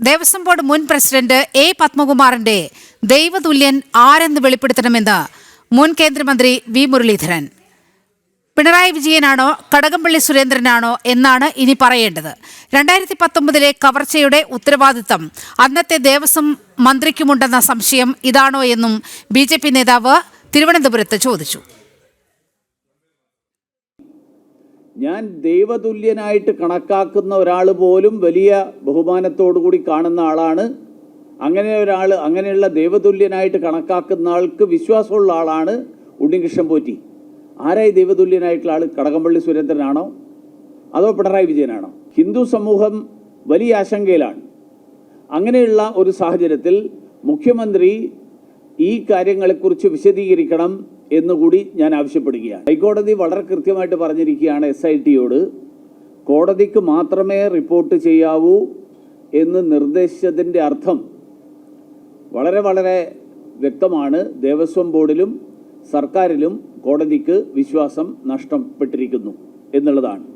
Devaswom board മുൻ president A പത്മകുമാറിന്റെ ദൈവതുല്യൻ ആരെന്ന് വെളിപ്പെടുത്തണമെന്ന് മുൻ കേന്ദ്രമന്ത്രി വി മുരളീധരൻ. പിണറായി വിജയനാണോ കടകംപള്ളി സുരേന്ദ്രനാണോ എന്നാണ് ഇനി പറയേണ്ടത്. രണ്ടായിരത്തി പത്തൊമ്പതിലെ കവർച്ചയുടെ ഉത്തരവാദിത്തം അന്നത്തെ ദേവസ്വം മന്ത്രിക്കുമുണ്ടെന്ന സംശയം ഇതാണോ എന്നും ബി നേതാവ് തിരുവനന്തപുരത്ത് ചോദിച്ചു. ഞാൻ ദൈവതുല്യനായിട്ട് കണക്കാക്കുന്ന ഒരാൾ പോലും വലിയ കൂടി കാണുന്ന ആളാണ്. അങ്ങനെ ഒരാൾ അങ്ങനെയുള്ള ദൈവതുല്യനായിട്ട് കണക്കാക്കുന്ന ആൾക്ക് വിശ്വാസമുള്ള ആളാണ് ഉണ്ണികൃഷ്ണൻ പോറ്റി. ആരായി ദൈവതുല്യനായിട്ടുള്ള ആൾ കടകംപള്ളി സുരേന്ദ്രനാണോ? അതോ പിണറായി വിജയനാണോ? ഹിന്ദു സമൂഹം വലിയ ആശങ്കയിലാണ്. അങ്ങനെയുള്ള ഒരു സാഹചര്യത്തിൽ മുഖ്യമന്ത്രി ഈ കാര്യങ്ങളെക്കുറിച്ച് വിശദീകരിക്കണം എന്നുകൂടി ഞാൻ ആവശ്യപ്പെടുകയാണ്. ഹൈക്കോടതി വളരെ കൃത്യമായിട്ട് പറഞ്ഞിരിക്കുകയാണ് എസ് ഐ ടിയോട് കോടതിക്ക് മാത്രമേ റിപ്പോർട്ട് ചെയ്യാവൂ എന്ന് നിർദ്ദേശിച്ചതിന്റെ അർത്ഥം വളരെ വളരെ വ്യക്തമാണ്. ദേവസ്വം ബോർഡിലും സർക്കാരിലും കോടതിക്ക് വിശ്വാസം നഷ്ടപ്പെട്ടിരിക്കുന്നു എന്നുള്ളതാണ്.